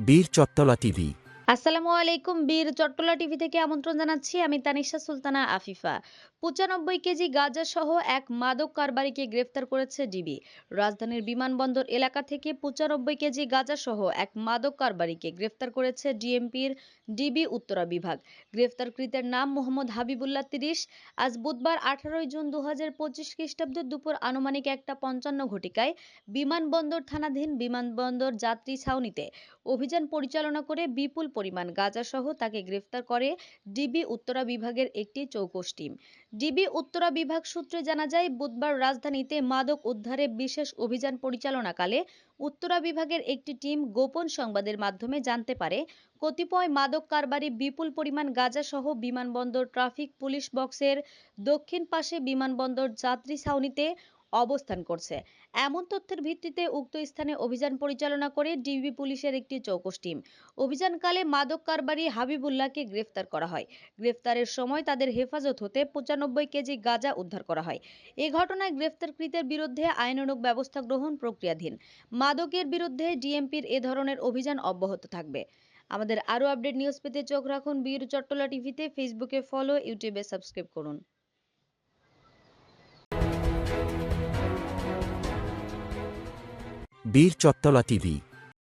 বীর চত্তলা টিভি আসসালামু আলাইকুম বীর চট্টলা টিভি থেকে আমন্ত্রণ জানাচ্ছি। আমি তানিশা সুলতানা আফিফা। পঁচানব্বই কেজি গাঁজা সহ এক মাদক কারবারিকে গ্রেফতার করেছে ডিবি। রাজধানীর বিমানবন্দর এলাকা থেকে পঁচানব্বই কেজি গাঁজা সহ এক মাদক কারবারিকে গ্রেফতার করেছে ডিএমপির ডিবি উত্তরা বিভাগ। গ্রেফতারকৃতের নাম মোহাম্মদ হাবিবুল্লাহ তিরিশ। আজ বুধবার আঠারোই জুন দু হাজার পঁচিশ খ্রিস্টাব্দ দুপুর আনুমানিক একটা পঞ্চান্ন ঘটিকায় বিমানবন্দর থানাধীন বিমানবন্দর যাত্রী ছাউনিতে অভিযান পরিচালনা করে বিপুল পরিমাণ। গাঁজাসহ তাকে গ্রেফতার করে ডিবি উত্তরা বিভাগের একটি চৌকস টিম। ডিবি উত্তরা বিভাগ সূত্রে জানা যায়, বুধবার রাজধানীতে মাদক উদ্ধারে বিশেষ অভিযান পরিচালনাকালে উত্তরা বিভাগের একটি টিম গোপন সংবাদের মাধ্যমে জানতে পারে, কতিপয় মাদক কারবারি বিপুল পরিমাণ গাঁজাসহ বিমানবন্দর, ট্রাফিক পুলিশ বক্সের দক্ষিণ পাশে বিমানবন্দর যাত্রী ছাউনিতে অবস্থান করছে। এমন তথ্যের ভিত্তিতে উক্ত স্থানে অভিযান পরিচালনা করে ডিবি পুলিশের একটি চৌকস টিম। অভিযানকালে মাদক কারবারি হাবিবুল্লাহকে গ্রেফতার করা হয়। গ্রেফতারের সময় তাদের হেফাজত হতে পঁচানব্বই কেজি গাঁজা উদ্ধার করা হয়। এ ঘটনায় গ্রেফতারকৃতের বিরুদ্ধে আইনানুগ ব্যবস্থা গ্রহণ প্রক্রিয়াধীন। মাদকের বিরুদ্ধে ডিএমপির এ ধরনের অভিযান অব্যাহত থাকবে। আমাদের আরও আপডেট নিউজ পেতে চোখ রাখুন বীর চট্টলা টিভিতে, ফেসবুকে ফলো, ইউটিউবে সাবস্ক্রাইব করুন। বীর চত্তলা টিভি